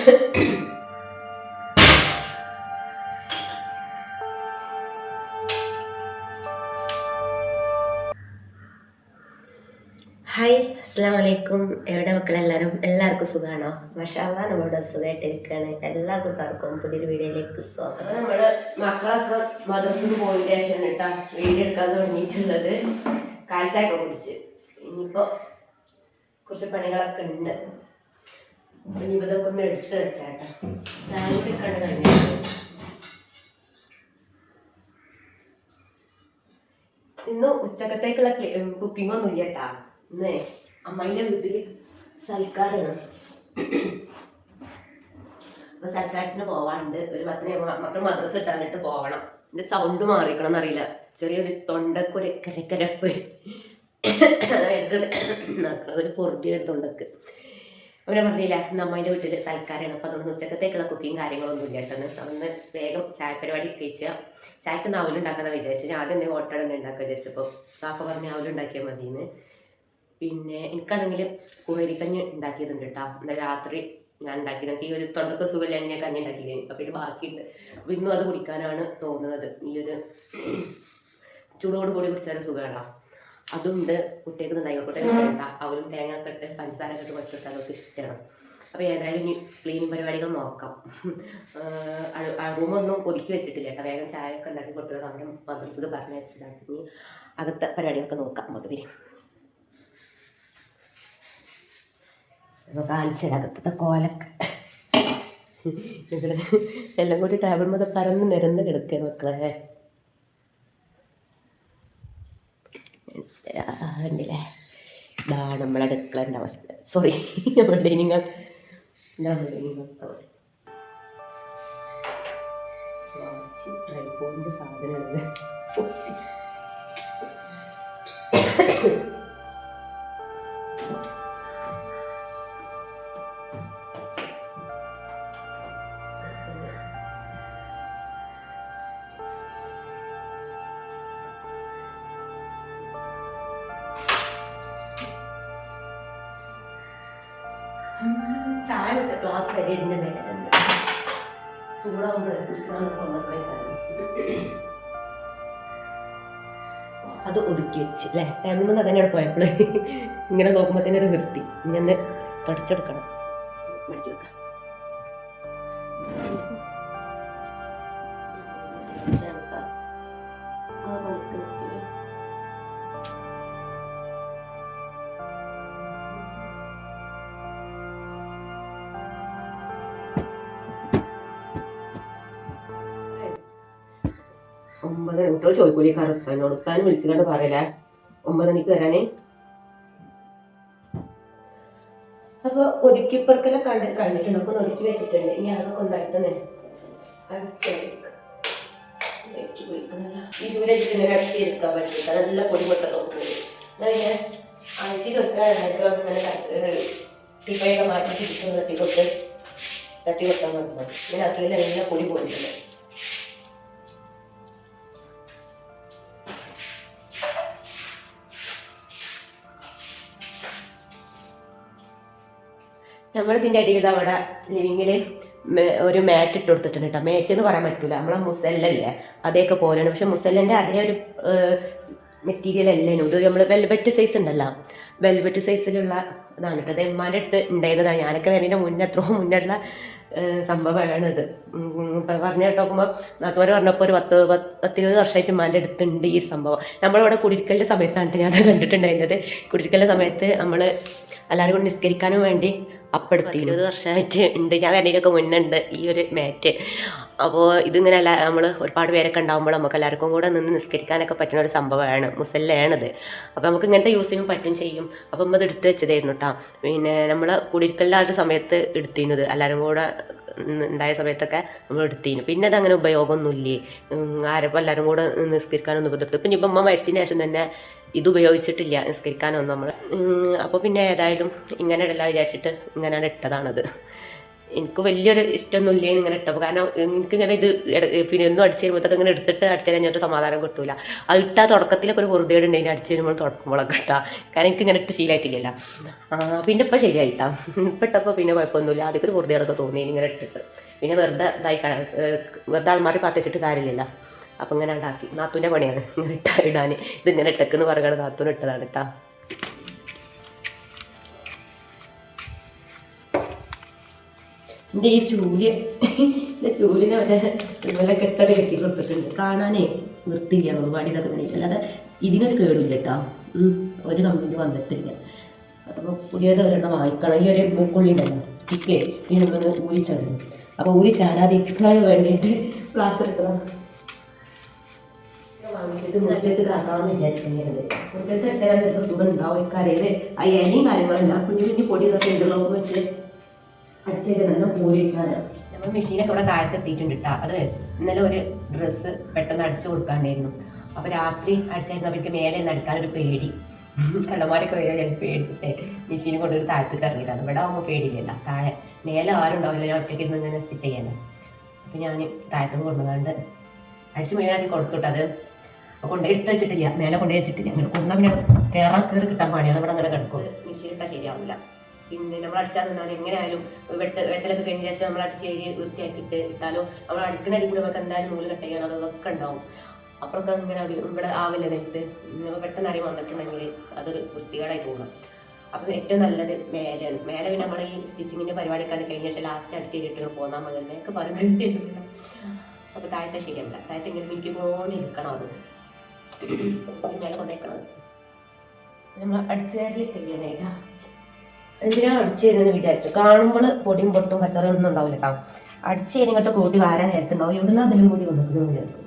Hi അസ്സാം വലൈക്കും എവിടെ മക്കളെല്ലാവരും എല്ലാവർക്കും സുഖമാണോ മഷാല നമ്മുടെ സുഖമായിട്ടിരിക്കുകയാണ് എല്ലാ കൂട്ടുകാർക്കും പുതിയൊരു വീഡിയോയിലേക്ക് സ്വാഗതം. നമ്മൾ മക്കളൊക്കെ മദ്രസിന് പോയതിന് ശേഷം കേട്ടോ വീഡിയോ എടുക്കാൻ തുടങ്ങിയിട്ടുള്ളത്. കാഴ്ചയൊക്കെ കുടിച്ച് ഇനിയിപ്പോൾ കുറച്ച് പണികളൊക്കെ ഉണ്ട്. ഇനിയിപ്പോൾ ഇതൊക്കെ ഒന്ന് എടുത്ത് വെച്ചാട്ടോ. സാലഡ് കണ്ട് കഴിഞ്ഞു ഇന്ന് ഉച്ചക്കത്തേക്കുള്ള കുക്കിംഗ് ഒന്നും ഇല്ല കേട്ടാ ഇന്നേ അമ്മയുടെ വീട്ടിൽ സൽക്കാരാണ്. അപ്പൊ സൽക്കാരത്തിന് പോവാണ്ട് ഒരു പത്തിന് മക്കൾ മദ്രസ ഇട്ടാന്നിട്ട് പോവണം. എന്റെ സൗണ്ട് മാറിക്കണം എന്നറിയില്ല ചെറിയൊരു തൊണ്ടക്ക് ഒരു കരക്കരപ്പ് ഒരു പൊറുതി തൊണ്ടക്ക്. അവനെ പറഞ്ഞില്ല അമ്മായിന്റെ വീട്ടിൽ സൽക്കാരാണ്. അപ്പം അതുകൊണ്ട് ഉച്ചക്കത്തേക്കുള്ള കുക്കിങ് കാര്യങ്ങളൊന്നും ഇല്ല കേട്ടോ അന്ന് വേഗം ചായ പരിപാടി കഴിച്ചുക ചായക്ക് നാവലുണ്ടാക്കാന്ന് വിചാരിച്ചു ഞാൻ ആദ്യം തന്നെ ഓട്ടട ഉണ്ടാക്കാൻ വിചാരിച്ചപ്പോൾ കാക്ക പറഞ്ഞ് നാവലുണ്ടാക്കിയാൽ മതിയെന്ന് പിന്നെ എനിക്കാണെങ്കിൽ കുവരിക്കഞ്ഞ് ഉണ്ടാക്കിയതുണ്ട് കേട്ടോ. ഇന്നലെ രാത്രി ഞാൻ ഉണ്ടാക്കിയത്. ഈ ഒരു തൊണ്ടക്ക സുഖമില്ല ഞാൻ കഞ്ഞി ഉണ്ടാക്കിയത് അപ്പം ഇത് ബാക്കിയുണ്ട്. അപ്പം ഇന്നും അത് കുടിക്കാനാണ് തോന്നുന്നത് ഈ ഒരു ചൂടോട് കൂടി കുടിച്ചാൽ സുഖമാണ് അതുണ്ട്. കുട്ടികൾക്ക് നന്നായിക്കോട്ടെ വേണ്ട അവരും തേങ്ങ കെട്ട് പഞ്ചസാര ഒക്കെ ഇട്ട് കുറച്ചിട്ട് അവർക്ക് ഇഷ്ടമാണ്. അപ്പോൾ ഏതായാലും ഇനി ക്ലീനിങ് പരിപാടികൾ നോക്കാം. റൂമൊന്നും ഒതുക്കി വെച്ചിട്ടില്ല കേട്ടോ. വേഗം ചായ ഒക്കെ ഉണ്ടാക്കി കൊടുത്തോളാം അവരെ മദ്രസക്ക് പറഞ്ഞു വെച്ചതാണ്. ഇനി അകത്തെ പരിപാടികളൊക്കെ നോക്കാം. നമുക്ക് അപ്പോൾ കാണിച്ചത് അകത്തത്തെ കോലൊക്കെ. എല്ലാം കൂടി ടേബിൾ മുതൽ പരന്ന് നിരന്ന് കിടക്കുക മക്കളെ. കണ്ടില്ലേ ഇതാണ് നമ്മളെ അടുക്കളന്റെ അവസ്ഥ. സോറി നമ്മുടെ ഡൈനിങ് ഇതാണ് ഡൈനിങ് അവസ്ഥ. ട്രൈപോഡിന്റെ സാധനമാണ് ചായ ഗ്ലാസ് വരെ ഇതിന്റെ മേലുണ്ട് ചൂടാവുമ്പോൾ അത് ഒതുക്കി വെച്ച് അല്ലേ? ടൈമിൽ അതന്നെയാണ് പോയപ്പോൾ ഇങ്ങനെ നോക്കുമ്പോൾ തന്നെ ഒരു വൃത്തി. ഇങ്ങനെ തുടച്ചെടുക്കണം. മടിച്ചു ഒമ്പതര കുട്ടികൾ ചോദിക്കൂലേ കാർ ഉസ്താനോട് ഉസ്താൻ വിളിച്ചുകൊണ്ട് പറയലേ ഒമ്പതണിക്ക് വരാനേ? അപ്പൊ ഒതുക്കിപ്പറക്കെല്ലാം കണ്ട് കഴിഞ്ഞിട്ടുണ്ട്. ഒക്കെ ഒതുക്കി വെച്ചിട്ടുണ്ട്. ഇനി അതൊക്കെ ഉണ്ടായിട്ടേ ഈ സൂര്യജിത്ത് ഇങ്ങനെ പറ്റില്ല നല്ല പൊടിമുട്ടൊക്കെ പോയി ഇങ്ങനെ ആഴ്ചയിൽ ടിപ്പയൊക്കെ മാറ്റി തിരിച്ചു കൊടുത്ത് തട്ടി കൊടുക്കാൻ പറ്റുന്നു ഇങ്ങനെ അതിൽ നല്ല പൊടി പോയിട്ടുണ്ട്. നമ്മൾ ഇതിന്റെ അടിയിൽ അവിടെ ലിവിങ്ങിൽ ഒരു മാറ്റ് ഇട്ട് കൊടുത്തിട്ടുണ്ട് കേട്ടോ മാറ്റ് എന്ന് പറയാൻ പറ്റില്ല നമ്മളെ മുസല്ലല്ലേ? അതേക്കെ പോലെയാണ്. പക്ഷെ മുസല്ലന്റെ അതേ ഒരു മെറ്റീരിയൽ അല്ലേനു ഇത് നമ്മൾ വെൽവെറ്റ് സൈസ് ഉണ്ടല്ലോ. വെൽവെറ്റ് സൈസിലുള്ള ഇതാണ് കേട്ടോ അത് എമ്മാന്റെ അടുത്ത് ഉണ്ടായിരുന്നതാണ്. ഞാനൊക്കെ വരുന്നതിന്റെ മുന്നേ എത്രയോ മുന്നുള്ള സംഭവമാണ് ഇത്. ഇപ്പം പറഞ്ഞ കേട്ടോക്കുമ്പോൾ നാത്തുമാർ പറഞ്ഞപ്പോൾ ഒരു പത്ത് പത്തിരുപത് വർഷമായിട്ട് ഉമ്മാന്റെ അടുത്തുണ്ട് ഈ സംഭവം. നമ്മളിവിടെ കുടിരിക്കലിന്റെ സമയത്താണ് ഞാൻ കുടിരിക്കലിന്റെ സമയത്ത് നമ്മൾ എല്ലാവരും കൊണ്ട് നിസ്കരിക്കാനും വേണ്ടി അപ്പെടുത്തി ഇരുപത് വർഷമായിട്ട് ഉണ്ട്. ഞാൻ വരുന്നതിനൊക്കെ മുന്നുണ്ട് ഈ ഒരു മാറ്റ്. അപ്പോൾ ഇതിങ്ങനെ അല്ല നമ്മൾ ഒരുപാട് പേരൊക്കെ ഉണ്ടാകുമ്പോൾ നമുക്ക് എല്ലാവർക്കും കൂടെ നിന്ന് നിസ്കരിക്കാനൊക്കെ പറ്റുന്ന ഒരു സംഭവമാണ്. മുസല്ലയാണത് അപ്പോൾ നമുക്ക് ഇങ്ങനത്തെ യൂസ് ചെയ്യാൻ പറ്റും ചെയ്യും. അപ്പം നമ്മൾ എടുത്ത് വെച്ചതായിരുന്നു കേട്ടോ പിന്നെ നമ്മൾ കുടിരിക്കലിന്റെ സമയത്ത് എടുത്തിരുന്നത്. എല്ലാവരും കൂടെ ഉണ്ടായ സമയത്തൊക്കെ നമ്മൾ എടുത്തിരുന്നു. പിന്നെ അത് അങ്ങനെ ഉപയോഗമൊന്നുമില്ലേ? ആരപ്പോൾ എല്ലാവരും കൂടെ നിസ്കരിക്കാനൊന്നും ബുദ്ധിമുട്ട് പിന്നെ ഇപ്പം അമ്മ മരിച്ചതിന് ശേഷം തന്നെ ഇത് ഉപയോഗിച്ചിട്ടില്ല നിസ്കരിക്കാനൊന്നും നമ്മൾ അപ്പോൾ പിന്നെ ഏതായാലും ഇങ്ങനെ ഇടല വിചാരിച്ചിട്ട് ഇങ്ങനെയാണ് ഇട്ടതാണത്. എനിക്ക് വലിയൊരു ഇഷ്ടമൊന്നും ഇല്ലേ ഇങ്ങനെ ഇട്ടപ്പോൾ കാരണം എനിക്ക് ഇങ്ങനെ ഇത് പിന്നെ ഒന്നും അടിച്ചു തരുമ്പോഴത്തേക്ക് ഇങ്ങനെ എടുത്തിട്ട് അടിച്ചു കഴിഞ്ഞിട്ട് സമാധാനം കിട്ടൂല. അത് ഇട്ടാ തുടക്കത്തിലൊക്കെ ഒരു വെറുതെ ഉണ്ടെങ്കിൽ അടിച്ചു തരുമ്പോൾ തുടക്കുമ്പോഴൊക്കെ ഇട്ടാ. കാരണം എനിക്ക് ഇങ്ങനെ ഇട്ട് ശീലമായിട്ടില്ലല്ലോ പിന്നെ ഇപ്പം ശരിയായിട്ടാ. ഇപ്പം ഇട്ടപ്പോൾ പിന്നെ കുഴപ്പമൊന്നുമില്ല. അതൊക്കെ ഒരു വെറുതെ തോന്നി ഇങ്ങനെ ഇട്ടിട്ട്. പിന്നെ വെറുതെ ഇതായി വെറുതെ ആൾമാറി പാത്തിച്ചിട്ട് കാര്യമില്ലല്ലോ. അപ്പം ഇങ്ങനെ ഉണ്ടാക്കി. നാത്തൂന്റെ പണിയാണ്. ഇങ്ങനെ ഇട്ടാ ഇടാൻ ഇത് ഇങ്ങനെ ഇട്ടക്കെന്ന് പറയുകയാണ് നാത്തൂന് ഇട്ടതാണ് കേട്ടോ എന്റെ ഈ ചൂൽ എന്റെ ചൂലിനെ മറ്റേ ഇതുപോലെ കെട്ടൊക്കെ കെട്ടി കൊടുത്തിട്ടുണ്ട്. കാണാനേ നിർത്തില്ല ഒരുപാട് ഇതൊക്കെ തന്നെ അല്ലാതെ ഇതിനൊരു കേടില്ല കേട്ടോ ഒരു കമ്പനി വന്നിട്ടില്ല. അപ്പോൾ പുതിയത് ഒരെണ്ണം വാങ്ങിക്കണം. ഈ ഒരു മൂക്കുള്ളി ഉണ്ടല്ലോ സ്റ്റിക്ക് ഇനി ഊരി ഊരിച്ചാടുന്നു അപ്പോൾ ഊരിച്ചാടാതിരിക്കാൻ വേണ്ടിയിട്ട് പ്ലാസ്റ്റർ ഇട്ടതാണ് മെഷീനൊക്കെ ഇവിടെ താഴത്ത് എത്തിയിട്ടുണ്ട് കേട്ടോ അത് ഇന്നലെ ഒരു ഡ്രസ്സ് പെട്ടെന്ന് അടിച്ചു കൊടുക്കാണ്ടായിരുന്നു. അപ്പൊ രാത്രി അടിച്ചായിരുന്നു. അവർക്ക് മേലെ നിന്ന് അടിക്കാനൊരു പേടി. കള്ളന്മാരൊക്കെ വരിക ഞാൻ പേടിച്ചിട്ട് മെഷീൻ കൊണ്ടൊരു താഴത്തേക്ക് ഇറങ്ങിയിട്ടാണ് ഇവിടെ ആകുമ്പോൾ പേടിയില്ല താഴെ മേലെ ആരും ഉണ്ടാവില്ല. ഞാൻ ഒറ്റയ്ക്ക് ഇരുന്ന് ഇങ്ങനെ സ്റ്റിച്ച് ചെയ്യാനോ അപ്പൊ ഞാൻ താഴത്തേക്ക് കൊണ്ടുപോകാണ്ട് അടിച്ച് മേലാക്കി കൊടുത്തിട്ട് കൊണ്ടുപോയി എടുത്ത് വെച്ചിട്ടില്ല. മേലെ കൊണ്ടു വെച്ചിട്ടില്ല. അങ്ങനെ കൊണ്ടാൽ പിന്നെ കയറാൻ കയറി കിട്ടാൻ പാടിയാണ് ഇവിടെ അങ്ങനെ കിടക്കും മെഷീൻ ഇട്ടാൽ ശരിയാവില്ല. പിന്നെ നമ്മൾ അടിച്ചാൽ നിന്നാൽ എങ്ങനെയായാലും വെട്ട വെട്ടലൊക്കെ കഴിഞ്ഞ ശേഷം നമ്മൾ അടിച്ച് കയറി വൃത്തിയാക്കിയിട്ട് ഇട്ടാലും നമ്മൾ അടിക്കുന്ന അടി കൂടെ നമുക്ക് എന്തായാലും നൂൽ കട്ട് ചെയ്യണം അതൊക്കെ ഉണ്ടാവും. അപ്പോഴൊക്കെ ഇങ്ങനെ ഇവിടെ ആവില്ല ഇങ്ങനെ പെട്ടെന്ന് അറിയാൻ വന്നിട്ടുണ്ടെങ്കിൽ അതൊരു വൃത്തികേടായി പോകണം അപ്പം ഏറ്റവും നല്ലത് മേലെയാണ് മേലെ പിന്നെ നമ്മൾ ഈ സ്റ്റിച്ചിങ്ങിന്റെ പരിപാടിയൊക്കെ കഴിഞ്ഞ ശേഷം ലാസ്റ്റ് അടിച്ച് ചെയ്തിട്ട് പോന്നാൽ മതി. എന്നൊക്കെ പറയുന്നത് അപ്പോൾ താഴത്തെ ശരിയല്ല താഴത്തെ ഇങ്ങനെ മിനിക്ക് ഇരിക്കണം അത്. നമ്മൾ എന്തിനാ അടിച്ചു തരുന്നത് വിചാരിച്ചു. കാണുമ്പോൾ പൊടിയും പൊട്ടും കച്ചറയും ഒന്നും ഉണ്ടാവില്ല കേട്ടോ അടിച്ചു കഴിഞ്ഞിട്ട് കൂട്ടി വാരാൻ നേരത്തുണ്ടാവും. എവിടുന്ന് അതിലും കൂടി വന്നിട്ട് വിചാരിച്ചു.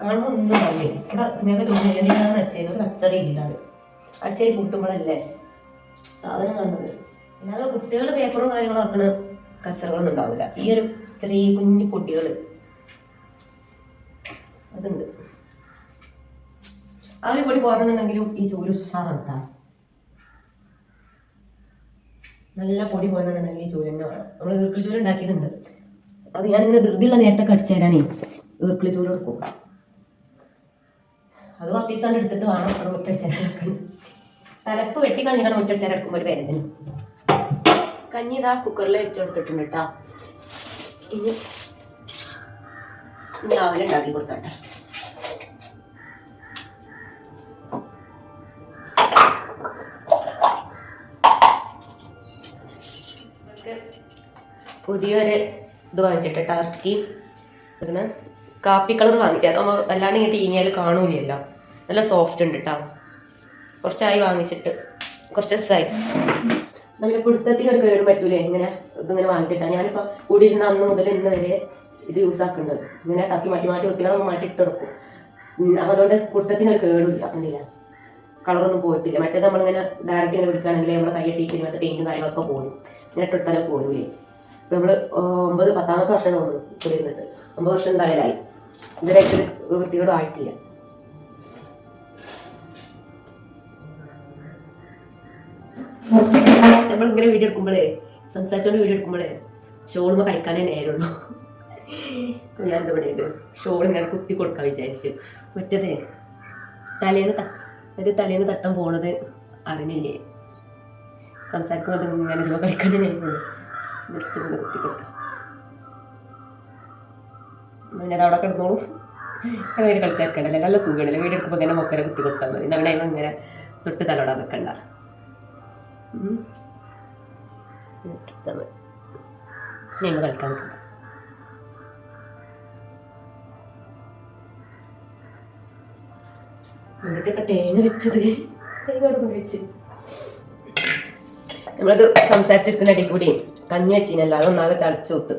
കാണുമ്പോൾ ഒന്നും ഉണ്ടാവില്ല? ഇവിടെ സ്നേഹ ചോദിച്ചു എന്തിനാണ് അടിച്ചു ചെയ്യുന്നത് കച്ചറയില്ല കൂട്ടുമ്പോഴല്ലേ സാധനം കാണുന്നത്. അല്ലാതെ കുട്ടികൾ പേപ്പറും കാര്യങ്ങളും ആക്കണ കച്ചറകളൊന്നും ഉണ്ടാവില്ല. ഈ ഒരു ചെറിയ കുഞ്ഞു പൊടികൾ അതുണ്ട്. ആ ഒരു പോരണമെന്നുണ്ടെങ്കിലും ഈ ചോര ഉഷാറാണ് കേട്ടോ നല്ല പൊടി പോരണമെന്നുണ്ടെങ്കിൽ ഈ ചോര തന്നെ വേണം. നമ്മൾ ഇർക്കിളി ചോര ഉണ്ടാക്കിയിട്ടുണ്ട്. അത് ഞാൻ ഞാനിങ്ങനെ ധൃതിയുള്ള നേരത്തെ കടിച്ചു തരാനേ ഈർക്കിളി ചൂൽ എടുക്കും അത് കുറച്ച് ദിവസം എടുത്തിട്ട് വേണം അത് മുറ്റടിച്ചേരാൻ എടുക്കാൻ. തലപ്പ് വെട്ടി കളഞ്ഞാണ് മുറ്റടിച്ചാൽ എടുക്കുമ്പോൾ ഒരു വേദന. കഞ്ഞി ഇതാ കുക്കറിൽ വെച്ചെടുത്തിട്ടുണ്ട് കേട്ടോ ഇനി രാവിലെ ഉണ്ടാക്കി കൊടുക്കട്ടെ. പുതിയൊരു ഇത് വാങ്ങിച്ചിട്ട് ടർക്കി അങ്ങനെ കാപ്പി കളർ വാങ്ങിച്ചത് അതാകുമ്പോൾ വല്ലാണ്ട് ഇങ്ങനെ ഇനിയാൽ കാണൂലല്ലോ. നല്ല സോഫ്റ്റ് ഉണ്ട് കേട്ടോ കുറച്ചായി വാങ്ങിച്ചിട്ട് കുറച്ച് ദിവസമായി നമ്മുടെ പിടുത്തത്തിന് ഒരു കേട് പറ്റൂലേ ഇങ്ങനെ ഇതിങ്ങനെ വാങ്ങിച്ചിട്ടാണ് ഞാനിപ്പോൾ കൂടിയിരുന്ന അന്ന് മുതൽ ഇന്ന് വരെ ഇത് യൂസ് ആക്കുന്നുണ്ട് ഇങ്ങനെ ടക്കി മാറ്റി മാറ്റി വൃത്തികളൊക്കെ മാറ്റി ഇട്ട് കൊടുക്കും. അപ്പം അതുകൊണ്ട് കുടുത്തത്തിന് ഒരു കേടില്ല അങ്ങനെയില്ല കളറൊന്നും പോയിട്ടില്ല. മറ്റേത് നമ്മളിങ്ങനെ ഡയറക്റ്റ് ഇങ്ങനെ പിടിക്കുകയാണെങ്കിൽ നമ്മുടെ കൈയ്യട്ടിക്ക് മറ്റേ പെയിന്റും കാര്യങ്ങളൊക്കെ പോരും. ഇങ്ങനെ ഇട്ടെടുത്താലും പോരൂലേ. ഇപ്പം നമ്മൾ ഒമ്പത് പത്താമത്തെ വർഷം തോന്നുന്നു കുടിയിരുന്നിട്ട്. ഒമ്പത് വർഷം എന്തായാലായി. ഇതുവരെ ഒരു വൃത്തികേടും ആയിട്ടില്ല. നമ്മളിങ്ങനെ വീഡിയോ എടുക്കുമ്പോഴേ സംസാരിച്ചോണ്ട് വീഡിയോ എടുക്കുമ്പോഴേ ഷോളുമ്പോൾ കളിക്കാനേ നേരുള്ളൂ ഞാൻ എന്താ പറയുന്നത് ഷോൾ ഇങ്ങനെ കുത്തി കൊടുക്കാൻ വിചാരിച്ചു. മറ്റേത് തലേന്ന് ഒരു തലേന്ന് തട്ടം പോണത് അറിഞ്ഞില്ലേ? സംസാരിക്കുമ്പോൾ അത് ഇങ്ങനെ കളിക്കാനേ നേരുള്ളൂ ജസ്റ്റ് ഒന്ന് കുത്തി കൊടുക്കാം. പിന്നെ അവിടെ കിടന്നോളൂ. അങ്ങനെ കളിച്ചേർക്കണ്ടല്ലേ നല്ല സുഖമാണല്ലേ? വീടെടുക്കുമ്പോൾ ഇങ്ങനെ മൊക്കരെ കുത്തി കൊടുത്താൽ മതി. നമ്മുടെ അതിന് ഇങ്ങനെ തൊട്ട് തലോടാൻ നിൽക്കണ്ട ഞങ്ങൾ കളിക്കാൻ നിൽക്കണ്ട എന്നിട്ടിപ്പോ തേങ്ങ വെച്ചത്? തേങ്ങ കൊണ്ട് വെച്ച്. നമ്മളത് സംസാരിച്ചിരിക്കുന്ന ഇടയിൽ കൂടി കഞ്ഞി വെച്ചിനല്ല അതൊന്നാകെ തളിച്ചു കൂത്ത്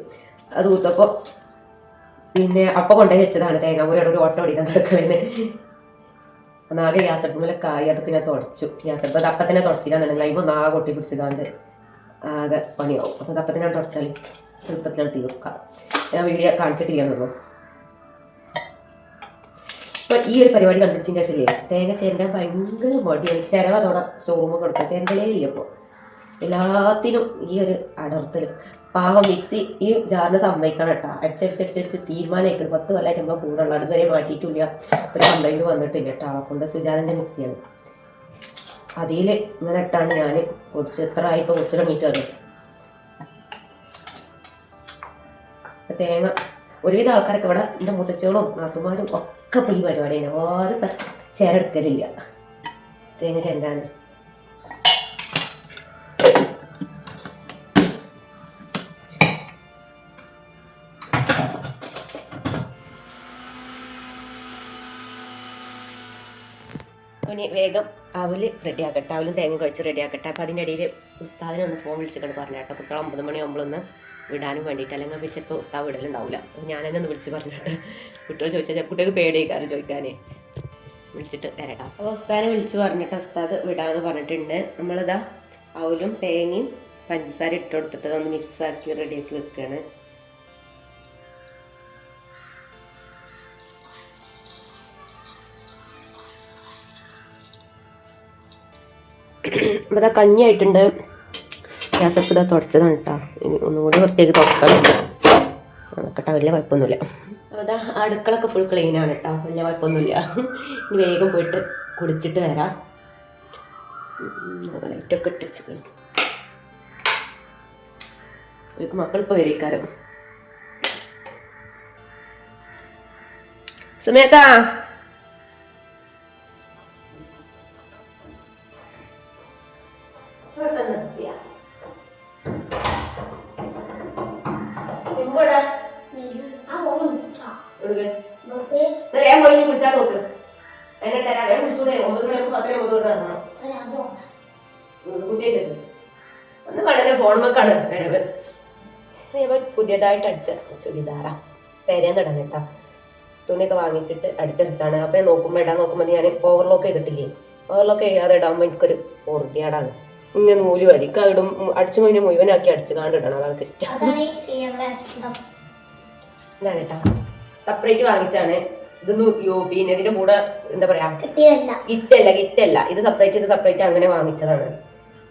അത് കൂത്തപ്പോൾ പിന്നെ അപ്പൊ കൊണ്ടുപോയി വെച്ചതാണ് തേങ്ങാപൂരയുടെ ഒരു ഓട്ടം ഓടിക്കാൻ കിടക്കുന്നത് ഒന്നാകെ ഗ്യാസടുപ്പിലൊക്കെ കായ് അതൊക്കെ ഞാൻ തുടച്ചു. ഗ്യാസടുപ്പ് അത് അപ്പത്തന്നെ തുടച്ചില്ലാന്നുണ്ടെങ്കിൽ അതിമ്പോൾ ഒന്നാകെ കൊട്ടി പിടിച്ചതാണ്ട് ആകെ പണിയാവും. അപ്പോൾ അത് അപ്പത്തന്നെ തുടച്ചാൽ എളുപ്പത്തിലാണ് തീർക്കാം. ഞാൻ വീഡിയോ കാണിച്ചിട്ടില്ലെന്നുള്ളൂ. ഇപ്പൊ ഈ ഒരു പരിപാടി കണ്ടുപിടിച്ചതിന്റെ ശരിയാണ് തേങ്ങ ചേരൻ ഭയങ്കര മടിയാണ്. ചിലവ് അതോടെ സ്റ്റോർ കൊടുക്കുക കൊടുക്കാം. ചേരണ്ടലേ ഇല്ല ഇപ്പോൾ എല്ലാത്തിനും ഈ ഒരു അടർത്തലും. പാവം മിക്സി ഈ ജാറിന് സമ്മതിക്കണം കേട്ടോ. അടിച്ചടിച്ചടിച്ചടിച്ച് തീരുമാനമായിട്ട് പത്ത് കൊല്ലമായിട്ട് നമ്മൾ കൂടെ ഉള്ളത് അതുവരെ മാറ്റിയിട്ടില്ല. ഒരു കംപ്ലൈന്റ് വന്നിട്ടില്ല കേട്ടോ. കൊണ്ട് സുജാതന്റെ മിക്സിയാണ്. അതിൽ ഇങ്ങനെ ഇട്ടാണ് ഞാൻ കുറച്ച് എത്ര ആയിപ്പോൾ കുടിച്ചു മീറ്റ് വന്നത്. തേങ്ങ ഒരുവിധ ആൾക്കാരൊക്കെ ഇവിടെ എന്റെ മുതച്ചോളും നാത്തുമാരും ഒക്കെ പോയി പരിപാടിയാണ്. ആരും ചേരെടുക്കലില്ല. തേങ്ങ ചെന്താൻ ഇനി വേഗം അവൽ റെഡിയാക്കട്ടെ. അവലും തേങ്ങ കഴിച്ച് റെഡിയാക്കട്ടെ. അപ്പം അതിന്റെ ഇടയിൽ ഉസ്താദിനെ ഒന്ന് ഫോൺ വിളിച്ചിട്ട് പറഞ്ഞു കേട്ടോ. കുട്ടികൾ ഒമ്പത് മണിയാകുമ്പോഴൊന്ന് വിടാനും വേണ്ടിയിട്ട് അല്ലെങ്കിൽ പിന്നെ ചിലപ്പോൾ ഉസ്താവ് വിടലുണ്ടാവില്ല അപ്പോൾ ഞാൻ ഒന്ന് വിളിച്ച് പറഞ്ഞിട്ട് കുട്ടികൾ ചോദിച്ചാൽ കുട്ടികൾക്ക് പേടിയേക്കാരും ചോദിക്കാനേ. വിളിച്ചിട്ട് തരട്ടോ. അപ്പോൾ ഉസ്താദിനെ വിളിച്ച് പറഞ്ഞിട്ട് ഉസ്താദ് വിടാമെന്ന് പറഞ്ഞിട്ടുണ്ട്. നമ്മളിതാ അവലും തേങ്ങയും പഞ്ചസാര ഇട്ട് കൊടുത്തിട്ട് ഒന്ന് മിക്സ് ആക്കി റെഡിയാക്കി വെക്കുകയാണ് ദാ കഞ്ഞി ആയിട്ടുണ്ട് ഗ്യാസൊക്കെ ഇതാ തുടച്ചതാണ് കേട്ടോ ഇനി ഒന്നും കൂടി വൃത്തിയാക്കി തുറക്കണം കേട്ടോ വലിയ കുഴപ്പമൊന്നുമില്ല. അപ്പോൾ അതാ അടുക്കളൊക്കെ ഫുൾ ക്ലീൻ ആണ് കേട്ടോ വലിയ കുഴപ്പമൊന്നുമില്ല. ഇനി വേഗം പോയിട്ട് കുടിച്ചിട്ട് വരാം. ലൈറ്റൊക്കെ ഇട്ട് വെച്ചിട്ടുണ്ട്. ഇവർക്ക് മക്കൾ ഇപ്പോൾ വരിക്കാരം. സുമേക്കാ ഒന്ന് വളരെ ഫോൺ മക്കാണ് വരവ് പുതിയതായിട്ട് അടിച്ച ചുരിദാറാ. പെരേന്നിടാൻ കേട്ടോ. തുണിയൊക്കെ വാങ്ങിച്ചിട്ട് അടിച്ചെടുത്താണ്. അപ്പം ഞാൻ നോക്കുമ്പോൾ ഇടാൻ നോക്കുമ്പോൾ ഞാൻ ഓവർലോക്ക് ചെയ്തിട്ടില്ലേ? ഓവർലോക്ക് ചെയ്യാതെ ഇടാകുമ്പോൾ എനിക്കൊരു പൂർത്തിയാടാണ് ഇങ്ങനെ നൂൽ വരിക്ക ഇടും. അടിച്ചു കഴിഞ്ഞ് മുഴുവനാക്കി അടിച്ച് കാണ്ടിടണം അതാണ് ഇഷ്ടം. ഇതാണ് കേട്ടോ. സെപ്പറേറ്റ് വാങ്ങിച്ചാണ്. ഇത് യു പിന്നെ ഇതിന്റെ കൂടെ എന്താ പറയാ? കിറ്റല്ല കിറ്റല്ല ഇത് സെപ്പറേറ്റ് ഇത് സെപ്പറേറ്റ് അങ്ങനെ വാങ്ങിച്ചതാണ്.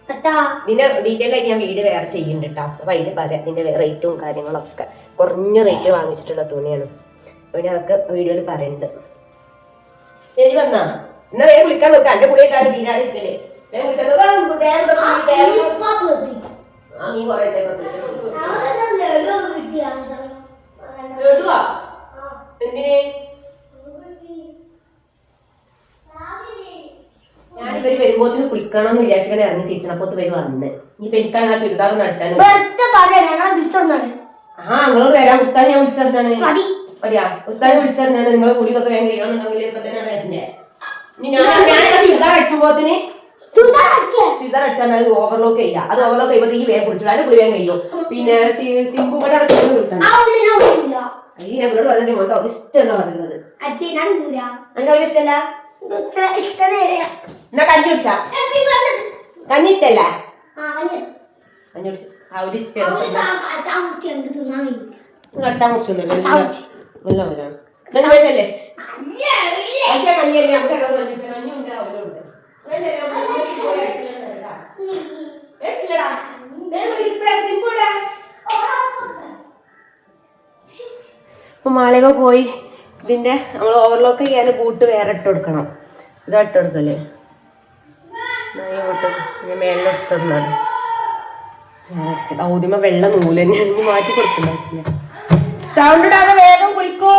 ഇതിന്റെ ഡീറ്റെയിൽ ആയിട്ട് ഞാൻ വീട് വേറെ ചെയ്യുന്നുണ്ട് കേട്ടോ അപ്പൊ അതിൽ പറയാം നിന്റെ റേറ്റും കാര്യങ്ങളൊക്കെ കുറഞ്ഞ റേറ്റ് വാങ്ങിച്ചിട്ടുള്ള തുണിയാണ്. പിന്നെ അതൊക്കെ വീഡിയോയിൽ പറയുന്നുണ്ട് ശരി വന്നാ. എന്നാ വേഗം വിളിക്കാൻ നോക്കാം. എന്റെ പുള്ളിക്കാരൻ തീരാതിരിക്കല്ലേ വേഗം വിളിച്ചാൽ നോക്കാം. വേഗം ഇതൊക്കെ ഈ തേങ്ങ- ഇപ്പൊ പ്രസവിക്കും. ആ, നീ കുറേ ദിവസമായി പ്രസവിച്ചിട്ട്. അവരെല്ലാം ലഡു കിട്ടിയാണ് കേട്ടുവാ എന്തിന് ഞാനിവര് വരുമ്പോത്തിന് കുളിക്കണം എന്ന് വിചാരിച്ചിട്ട് ഇറങ്ങി തിരിച്ചപ്പോ വരും അന്ന് ഇനിയിപ്പൊ എനിക്കാണ് ആ ചുരിദാർ വിളിച്ചോണ്ടാണ് ആ നിങ്ങളോട് വരാം. ഉസ്താദ് ഞാൻ വിളിച്ചറിഞ്ഞാണ് മതി. മതിയാ. ഉസ്താദ് വിളിച്ചറിഞ്ഞാണ് നിങ്ങൾ കുടിക്കൊക്കെ വേഗം കഴിയണമെന്നുണ്ടെങ്കിൽ ഇപ്പൊ തന്നെയാണ് വരുന്നത് ഇനി ഞാൻ ഞാൻ ചുരിദാർ അടിച്ചുമ്പോത്തിന് അടിച്ചേ. ചുരിദാർ അടിച്ചാൽ അത് ഓവർലോക്ക് ചെയ്യാം. അത് ഓവർലോക്ക് ചെയ്യുമ്പോൾ ഈ വേഗം കുളിച്ചു അതിന് കുളി വേഗം കഴിയും. പിന്നെ സിമ്പു കൂടെ ഉള്ളിനെ ഉള്ളില്ല ഈ എന്നോട് പറഞ്ഞിട്ട് മോൾക്ക് ഇഷ്ടം എന്നാ പറയുന്നത്. ഞാൻ എനിക്ക് അവർ ഇഷ്ടമല്ല എന്നാ കഞ്ഞി കുടിച്ചാ? കഞ്ഞി ഇഷ്ടല്ല? കഞ്ഞി. കുടിച്ചു. അവർ ഇഷ്ടമല്ല മാളിക പോയി. ഇതിന്റെ നമ്മൾ ഓവർലോക്ക് ചെയ്യാൻ ബൂട്ട് വേറെ ഇട്ട് കൊടുക്കണം. ഇതാ ഇട്ട് കൊടുക്കല്ലേ ഇങ്ങോട്ട് ഞാൻ മേലെ എടുത്തിരുന്നാണ് ഔദ്യമ വെള്ള നൂൽ തന്നെ. ഇനി മാറ്റി കൊടുക്കണ്ട സൗണ്ട് ഇടാതെ വേഗം കുളിക്കൂ.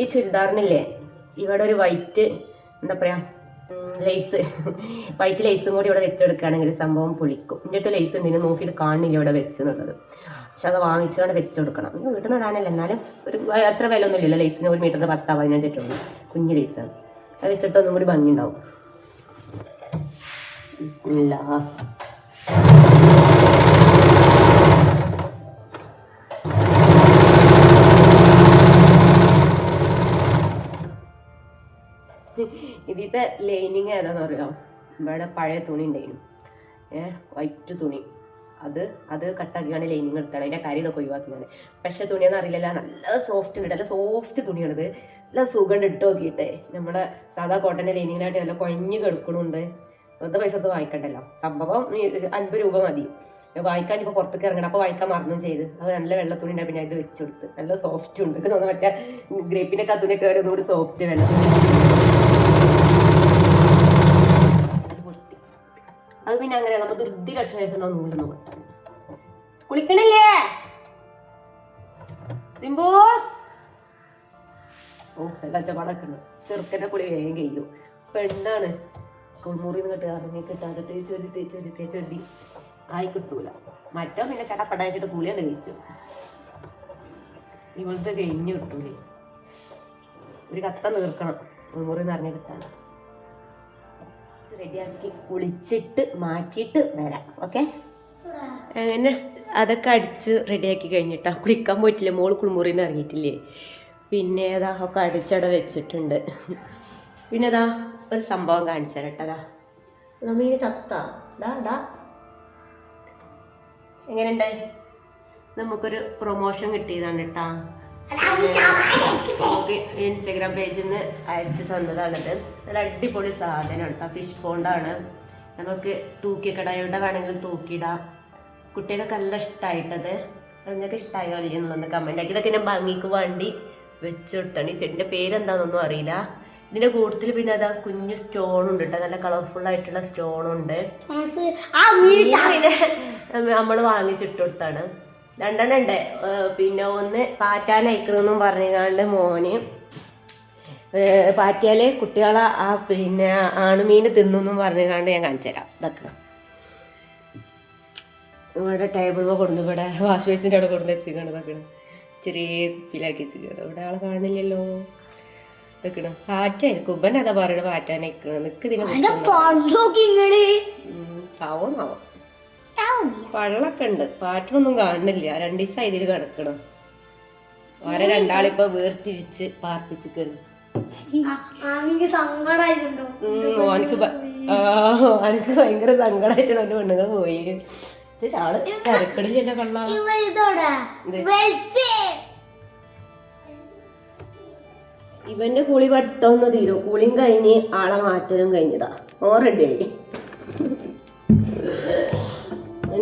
ഈ ചുരിദാറിനില്ലേ? ഇവിടെ ഒരു വൈറ്റ് എന്താ പറയാ ലേസ് വൈറ്റ് ലേസും കൂടി ഇവിടെ വെച്ചെടുക്കുകയാണെങ്കിൽ സംഭവം പൊളിക്കും. എന്നിട്ട് ലേസ് ഉണ്ടെങ്കിൽ നോക്കിയിട്ട് കാണില്ല ഇവിടെ വെച്ച് എന്നുള്ളത് പക്ഷെ അത് വാങ്ങിച്ചുകൊണ്ട് വെച്ചെടുക്കണം. ഇത് വീട്ടിൽ നിന്ന് ഇടാനല്ല. എന്നാലും ഒരു അത്ര വില ഒന്നും ഇല്ലല്ലോ ലേസിന് ഒരു മീറ്ററിന് പത്താ പതിനഞ്ചിട്ടുള്ളൂ കുഞ്ഞ് ലേസാണ് അത് വെച്ചിട്ട് ഒന്നും കൂടി ഭംഗി ഉണ്ടാവും ഇതിത്തെ ലൈനിങ് ഏതാന്ന് അറിയാം? ഇവിടെ പഴയ തുണി ഉണ്ടായിരുന്നു ഏഹ് വൈറ്റ് തുണി. അത് അത് കട്ടാക്കിയാണ് ലൈനിങ് എടുത്താണ്. അതിന്റെ കരി ഇതൊക്കെ ഒഴിവാക്കിയാണ് പക്ഷെ തുണിയെന്ന് അറിയില്ല നല്ല സോഫ്റ്റ് ഉണ്ട് നല്ല സോഫ്റ്റ് തുണിയാണിത്. നല്ല സുഖം ഇട്ട് നോക്കിയിട്ടേ. നമ്മളെ സാധാ കോട്ടന്റെ ലൈനിങ്ങിനായിട്ട് നല്ല കുഴഞ്ഞ് കിടക്കണുണ്ട്. വെറുതെ പൈസ എടുത്ത് വാങ്ങിക്കണ്ടല്ലോ. സംഭവം അൻപത് രൂപ മതി. വായിക്കാൻ ഇപ്പോൾ പുറത്തേക്ക് ഇറങ്ങണം. അപ്പോൾ വായിക്കാൻ മറന്നു ചെയ്ത്. അത് നല്ല വെള്ളത്തുണി ഉണ്ടായി പിന്നെ ഇത് കൊടുത്ത് നല്ല സോഫ്റ്റ് ഉണ്ട് തോന്നുന്നു മറ്റേ ഗ്രേപ്പിന്റെ ഒക്കെ തുണിയൊക്കെ ഒന്നുകൂടി സോഫ്റ്റ് വെള്ളം അത് പിന്നെ അങ്ങനെ നമ്മൾ ധൃതി കക്ഷണമായിട്ടുണ്ടോ നൂൽ നോക്കും. കുളിക്കണില്ലേ? സിംബു? ഓ കച്ചപ്പാടൊക്കെ ഉണ്ട്. ചെറുക്കന്റെ കുളി വേഗം കഴിയും. പെണ്ണാണ്. കുളിമുറി നിന്ന് കിട്ടുക. ഇറങ്ങി കിട്ടാതെ തേച്ചൊല്ലി തേച്ചൊല്ലി തേച്ചൊല്ലി ആയി കിട്ടൂല. മറ്റോ പിന്നെ ചടപ്പടയച്ചിട്ട് കൂലിയാണ് കഴിച്ചു. ഇവളത്തെ കഴിഞ്ഞു കിട്ടൂലേ. ഒരു കത്ത നീർക്കണം കുളിമുറി നിന്ന് ഇറങ്ങി കിട്ടാൻ. റെഡിയാക്കി കുളിച്ചിട്ട് മാറ്റിയിട്ട് വരാം. ഓക്കെ? അങ്ങനെ അതൊക്കെ അടിച്ച് റെഡിയാക്കി കഴിഞ്ഞിട്ടാ. കുളിക്കാൻ പോയിട്ടില്ല. മോൾ കുളിമുറിയിൽ നിന്ന് ഇറങ്ങിയിട്ടില്ലേ. പിന്നെ അതാ ഒക്കെ അടിച്ചട വെച്ചിട്ടുണ്ട്. പിന്നെ അതാ ഒരു സംഭവം കാണിച്ചു തരട്ടതാ നമ്മീന് ചത്ത. ഡാ എങ്ങനെയുണ്ട്? നമുക്കൊരു പ്രൊമോഷൻ കിട്ടിയതാണ് കേട്ടാ. നമുക്ക് ഇൻസ്റ്റഗ്രാം പേജിൽ നിന്ന് അയച്ചു തന്നതാണിത്. നല്ല അടിപൊളി സാധനമാണ് കേട്ടോ ഫിഷ് പോണ്ടാണ് നമുക്ക് തൂക്കിക്കടയുടെ വേണമെങ്കിലും തൂക്കിയിടാം. കുട്ടികൾക്ക് നല്ല ഇഷ്ടമായിട്ടത് നിങ്ങൾക്ക് ഇഷ്ടമായോ അല്ലേ എന്നുള്ളത് കമന്റ് ആക്കി ഇതൊക്കെ ഞാൻ ഭംഗിക്ക് വേണ്ടി വെച്ച് കൊടുത്താണ് ഈ ചെടിന്റെ പേരെന്താണെന്നൊന്നും അറിയില്ല. ഇതിന്റെ കൂട്ടത്തിൽ പിന്നെ അതാ കുഞ്ഞു സ്റ്റോൺ ഉണ്ട് കേട്ടോ നല്ല കളർഫുൾ ആയിട്ടുള്ള സ്റ്റോൺ ഉണ്ട്. നമ്മൾ വാങ്ങിച്ചിട്ട് കൊടുത്താണ്. രണ്ടെണ്ണം ഉണ്ട്. പിന്നെ ഒന്ന് പാറ്റാൻ അയക്കണമെന്നും പറഞ്ഞുകൊണ്ട് മോന്. പാറ്റിയാൽ കുട്ടികളെ ആ പിന്നെ ആണുമീൻ തിന്നും പറഞ്ഞുകൊണ്ട് ഞാൻ കാണിച്ചു തരാം. ഇതൊക്കെ. ഇവിടെ ടേബിളിൽ കൊണ്ട് ഇവിടെ വാഷ് ബേസിന്റെ അവിടെ കൊണ്ട് വെച്ചിരിക്കണം ഇതൊക്കെ. ചെറിയ കുപ്പിയിലാക്കി വെച്ചിരിക്കണം ഇവിടെ ആളെ കാണില്ലല്ലോ. ഇതൊക്കെ പാറ്റായിരിക്കും ഉബൻ അതാ പറയണ പാറ്റാൻ ഇതിനെ അതിന്റെ പള്ളൊക്കെ ഉണ്ട് പാറ്റൊന്നും കാണുന്നില്ല. രണ്ടു ദിവസം ഇതിൽ കിടക്കണം. ഓരെ രണ്ടാളിപ്പോ വേർതിരിച്ച് സങ്കടായിട്ടുണ്ടോ. ഓനക്ക് ഭയങ്കര സങ്കടമായിട്ടാണ് അവന്റെ പെണ്ണുങ്ങൾ പോയി. ആൾ തിരക്കടില്ലല്ലോ കള്ള. ഇവന്റെ കുളി പെട്ടെന്ന് തീരും. കുളിയും കഴിഞ്ഞ് ആളെ മാറ്റലും കഴിഞ്ഞതാ. ഓ റെഡിയായി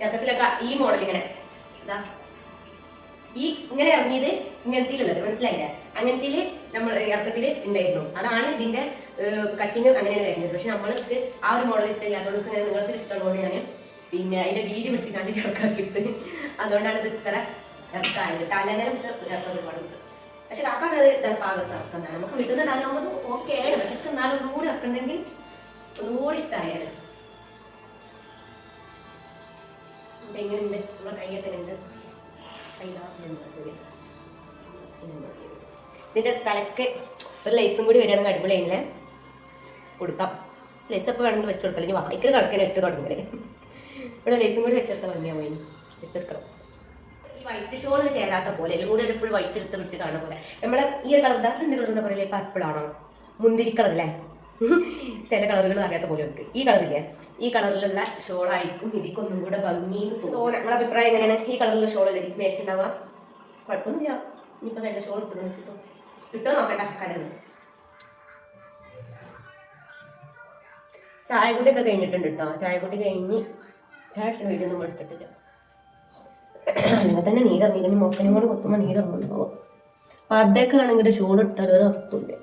ഇറക്കത്തിലൊക്കെ ഈ മോഡൽ ഇങ്ങനെ. ഈ ഇങ്ങനെ ഇറങ്ങിയത് ഇങ്ങനത്തിലുള്ളത്. മനസ്സിലായില്ലേ? അങ്ങനത്തിൽ നമ്മൾ ഇറക്കത്തിൽ ഉണ്ടായിരുന്നു. അതാണ് ഇതിന്റെ കട്ടിങ് അങ്ങനെയാണ് വരുന്നത്. പക്ഷെ നമ്മൾക്ക് ആ ഒരു മോഡൽ ഇഷ്ടമില്ലാത്തതുകൊണ്ട് ഇങ്ങനെ നിങ്ങൾക്ക് ഇഷ്ടമുള്ളതുകൊണ്ട് ഞാൻ പിന്നെ അതിന്റെ വീതി പിടിച്ചിട്ടാണ് ഇറക്കാക്കിയിട്ട് അതുകൊണ്ടാണ് ഇത് ഇത്ര ഇറക്കായത്. അല്ലെങ്കിൽ ഇറക്കം ഒരുപാട് പക്ഷെ കാക്കാനത് പാകത്ത് ഇറക്കുന്നതാണ് നമുക്ക് വീട്ടിൽ നിന്ന് ഇടാനാകുമ്പോൾ ഓക്കെയാണ് പക്ഷെ എന്നാലും ഒന്നുകൂടി ഇറക്കുന്നുണ്ടെങ്കിൽ ഒന്നുകൂടി ഇഷ്ടമായാലും അപ്പൊ എങ്ങനെയുണ്ട്? നമ്മളെ ഇതിന്റെ തലക്ക് ഒരു ലൈസും കൂടി വരികയാണെങ്കിൽ അടിപൊളിയായില്ലേ കൊടുക്കാം. ലൈസ് എപ്പോൾ വേണമെങ്കിൽ വെച്ച് കൊടുക്കാം ഇനി വായിക്കൽ കണക്കിന് ഇട്ട് തുടങ്ങൽ. ഇവിടെ ലൈസും കൂടി വെച്ചെടുത്താൽ ഭംഗിയാവും ഇനി വെച്ചെടുക്കണം ഈ വൈറ്റ് ഷോളിന് ചേരാത്ത പോലെ എല്ലാം കൂടി ഒരു ഫുൾ വൈറ്റ് എടുത്ത് പിടിച്ച് കാണുന്ന പോലെ. നമ്മളെ ഈ ഒരു കളർ എന്ത് കളർ എന്താ പറയില്ലേ പർപ്പിൾ ആണോ? മുന്തിരി കളർ അല്ലേ? ചില കളറുകൾ അറിയാത്ത പോലെ ഉണ്ട്. ഈ കളറില്ലേ? ഈ കളറിലുള്ള ഷോളായിരിക്കും ഇതിക്കൊന്നും കൂടെ ഭംഗി തോന്നുന്നു നമ്മളെ അഭിപ്രായം എങ്ങനെയാണ് ഈ കളറിലുള്ള ഷോളല്ലേ ഇതിക്ക് മേശ ഉണ്ടാവുക. കുഴപ്പമൊന്നുമില്ല. ഇനിയിപ്പോൾ നല്ല ഷോൾ ഇട്ടു വെച്ചിട്ടോ. കിട്ടോ നോക്കട്ടെ കടയിൽ ചായ കുടിയൊക്കെ കഴിഞ്ഞിട്ടുണ്ട് കേട്ടോ ചായ കുടി കഴിഞ്ഞ് ചായ വീട്ടിൽ ഒന്നും എടുത്തിട്ടില്ല. അല്ലെങ്കിൽ തന്നെ നീരിറങ്ങിയിട്ട് മൊക്കനും കൂടെ കൊത്തുമ്പോൾ നീരിറങ്ങുന്നുണ്ടാവും അപ്പം അതൊക്കെ ആണെങ്കിൽ ഷോൾ ഇട്ടാൽ ഒരു അർത്ഥമില്ല.